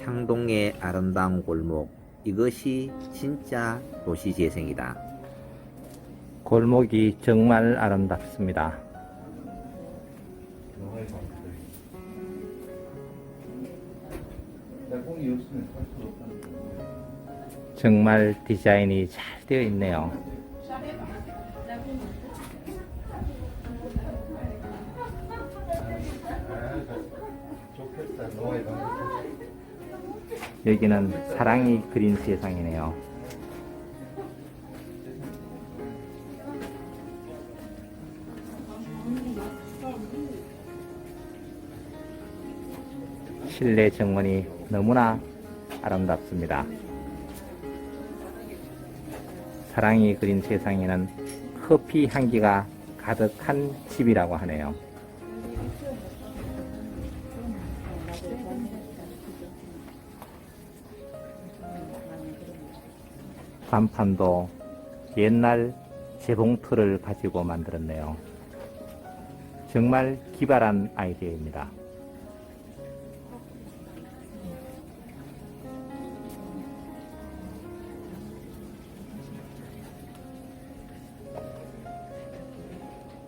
창동의 아름다운 골목. 이것이 진짜 도시 재생이다. 골목이 정말 아름답습니다. 정말 디자인이 잘 되어 있네요. 여기는 사랑이 그린 세상이네요. 실내 정원이 너무나 아름답습니다. 사랑이 그린 세상에는 커피 향기가 가득한 집이라고 하네요. 간판도 옛날 재봉틀을 가지고 만들었네요. 정말 기발한 아이디어입니다.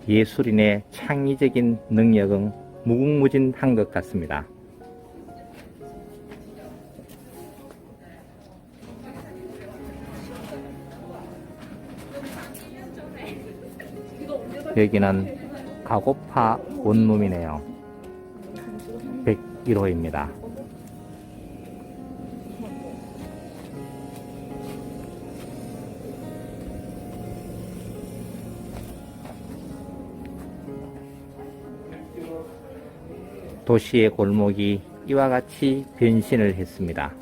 예술인의 창의적인 능력은 무궁무진한 것 같습니다. 여기는 가고파 원룸이네요. 101호입니다. 도시의 골목이 이와 같이 변신을 했습니다.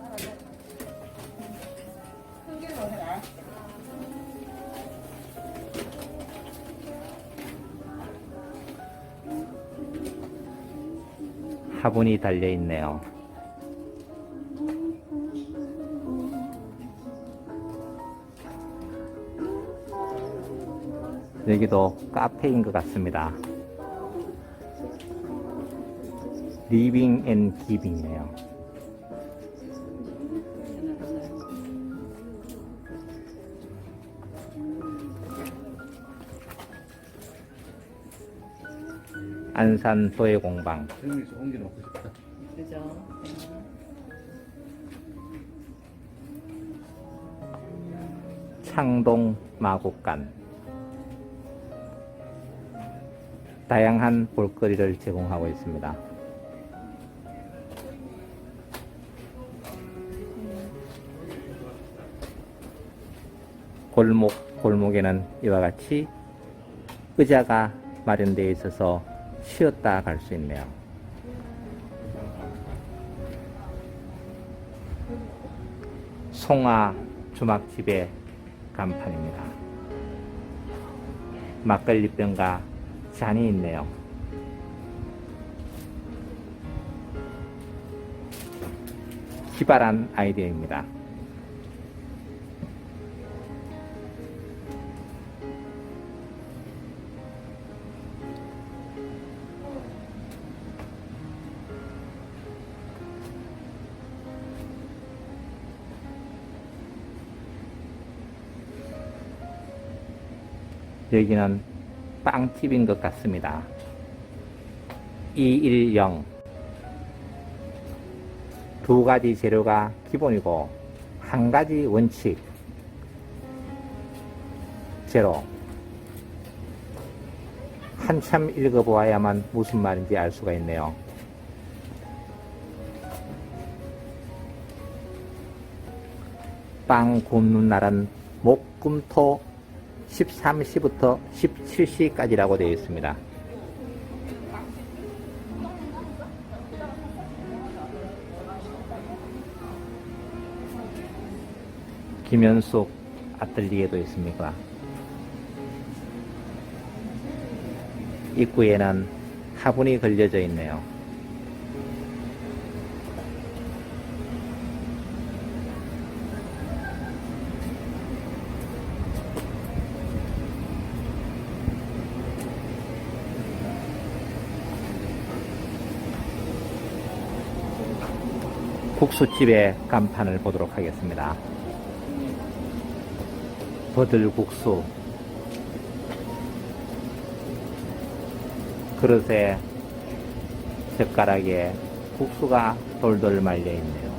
화분이 달려 있네요. 여기도 카페인 것 같습니다. 리빙 앤 기빙이네요. 안산 옮겨 놓고 싶다. 그죠? 창동 마곡간 다양한 볼거리를 제공하고 있습니다. 골목 골목에는 이와 같이 의자가 마련되어 있어서 쉬었다 갈 수 있네요. 송아 주막집의 간판입니다. 막걸리병과 잔이 있네요. 기발한 아이디어입니다. 여기는 빵집인 것 같습니다. 210. 두 가지 재료가 기본이고, 한 가지 원칙. 제로. 한참 읽어보아야만 무슨 말인지 알 수가 있네요. 빵 굽는 날은 목금토 13시부터 17시까지라고 되어 있습니다. 김현숙 아틀리에도 있습니다. 입구에는 화분이 걸려져 있네요. 국수집의 간판을 보도록 하겠습니다. 버들국수. 그릇에 젓가락에 국수가 돌돌 말려 있네요.